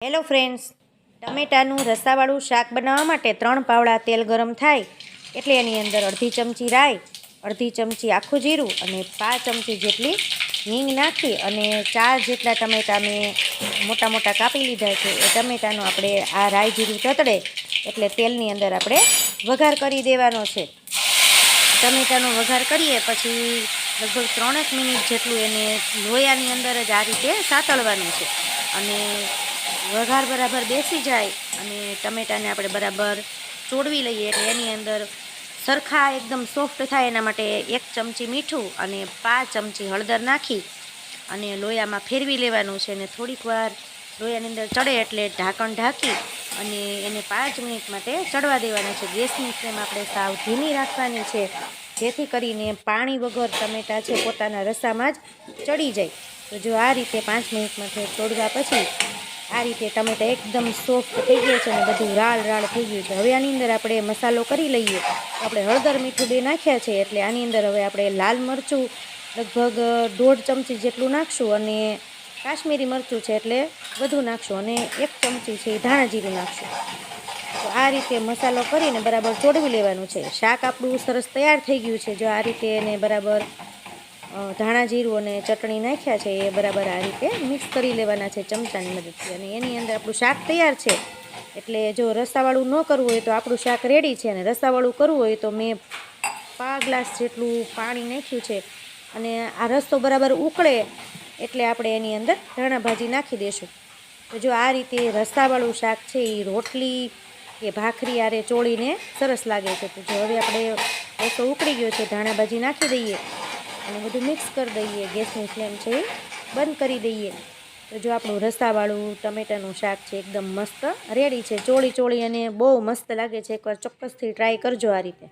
Hello friends, ટમેટાનું રસાવાળું શાક બનાવવા માટે ત્રણ પાવડા તેલ ગરમ થાય, એટલે એની અંદર અડધી ચમચી રાઈ, અડધી ચમચી આખું જીરું અને પાંચ ચમચી જેટલી હિંગ નાખી અને ચાર જેટલા ટમેટા મેં મોટા મોટા કાપી લીધા છે. એ ટમેટાનું આપણે આ રાઈ જીરું તતડે, એટલે તેલની અંદર આપણે વઘાર કરી દેવાનો છે. ટમેટાનો વઘાર કરીએ પછી લગભગ ત્રણેક મિનિટ જેટલું એને લોયાની અંદર જ આ રીતે સાતળવાનું છે. અને વઘાર બરાબર બેસી જાય અને ટમેટાને આપણે બરાબર ચોડવી લઈએ એટલે એની અંદર સરખા એકદમ સોફ્ટ થાય એના માટે એક ચમચી મીઠું અને પાંચ ચમચી હળદર નાખી અને લોયામાં ફેરવી લેવાનું છે અને થોડીક વાર લોયાની અંદર ચડે એટલે ઢાંકણ ઢાંકી અને એને પાંચ મિનિટ માટે ચડવા દેવાના છે. ગેસની ફ્લેમ આપણે સાવ ધીમી રાખવાની છે, જેથી કરીને પાણી વગર ટમેટાં છે પોતાના રસામાં જ ચડી જાય. તો જો આ રીતે પાંચ મિનિટ માટે ચોડવા પછી આ રીતે ટમેટા એકદમ સોફ્ટ થઈ ગયા છે અને બધું રાળ રાળ થઈ ગયું છે. હવે આની અંદર આપણે મસાલો કરી લઈએ. આપણે હળદર મીઠું બે નાખ્યા છે એટલે આની અંદર હવે આપણે લાલ મરચું, લગભગ દોઢ ચમચી જેટલું નાખશું અને કાશ્મીરી મરચું છે એટલે બધું નાખશું અને એક ચમચી છે એ ધાણા જીરું નાખશું. તો આ રીતે મસાલો કરીને બરાબર ચોડવી લેવાનું છે. શાક આપણું સરસ તૈયાર થઈ ગયું છે. જો આ રીતે એને બરાબર ધાણા જીરું અને ચટણી નાખ્યા છે, એ બરાબર આ રીતે મિક્સ કરી લેવાના છે ચમચાની મદદથી. અને એની અંદર આપણું શાક તૈયાર છે. એટલે જો રસાવાળું ન કરવું હોય તો આપણું શાક રેડી છે. અને રસાવાળું કરવું હોય તો મેં પા ગ્લાસ જેટલું પાણી નાખ્યું છે. અને આ રસ્તો બરાબર ઉકળે એટલે આપણે એની અંદર ધાણા ભાજી નાખી દઈશું તો જો આ રીતે રસાવાળું શાક છે એ રોટલી કે ભાખરી આરે ચોળીને સરસ લાગે છે. તો જો હવે આપણે રસ્તો ઉકળી ગયો છે, ધાણા ભાજી નાખી દઈએ. અને બધું મિક્સ કરી દઈએ. ગેસની ફ્લેમ છે એ બંધ કરી દઈએ. તો જો આપણું રસાવાળું ટમેટાનું શાક છે એકદમ મસ્ત રેડી છે. ચોળી ચોળી અને બહુ મસ્ત લાગે છે. એકવાર ચોક્કસથી ટ્રાય કરજો આ રીતે.